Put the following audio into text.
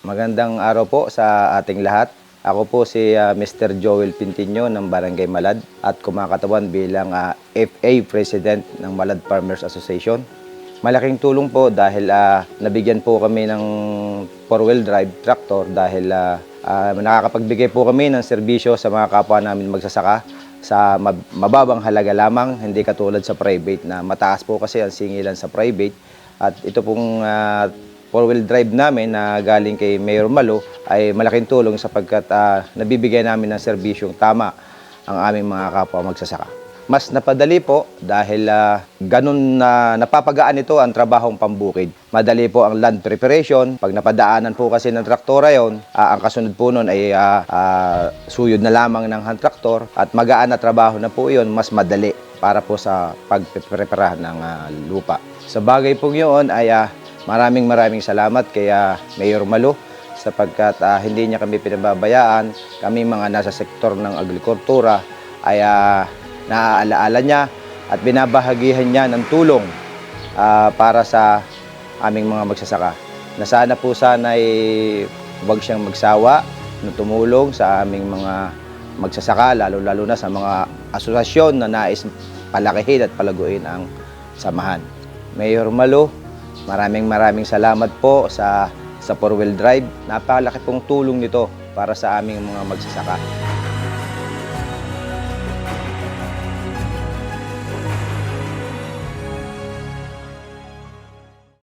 Magandang araw po sa ating lahat. Ako po si ah, Mr. Joel Pintinyo ng Barangay Malad at kumakatawan bilang ah, FA President ng Malad Farmers Association. Malaking tulong po dahil ah, nabigyan po kami ng four-wheel drive tractor dahil ah, ah, nakakapagbigay po kami ng serbisyo sa mga kapwa namin magsasaka sa mab- mababang halaga lamang, hindi katulad sa private na mataas po kasi ang singilan sa private. At ito pong ah, four-wheel drive namin na galing kay Mayor Malo ay malaking tulong sapagkat ah, nabibigay namin ng serbisyong tama ang aming mga kapwa magsasaka. Mas napadali po dahil ah, ganun na napapagaan ito ang trabahong pambukid. Madali po ang land preparation. Pag napadaanan po kasi ng traktora yon, ah, ang kasunod po nun ay ah, ah, suyod na lamang ng hand traktor at magaan na trabaho na po yon, mas madali para po sa pagpreprepara ng ah, lupa. Sa bagay po yun ay ah, maraming maraming salamat kay ah, Mayor Malo sapagkat ah, hindi niya kami pinababayaan. Kami mga nasa sektor ng agrikultura ay ah, naaalaala niya at binabahagihan niya ng tulong ah, para sa aming mga magsasaka. Na sana po sana ay huwag siyang magsawa na tumulong sa aming mga magsasaka, lalo-lalo na sa mga asosasyon na nais palakihin at palaguin ang samahan. Mayor Malo, maraming maraming salamat po sa sa four-wheel drive. Napakalaki pong tulong nito para sa aming mga magsasaka.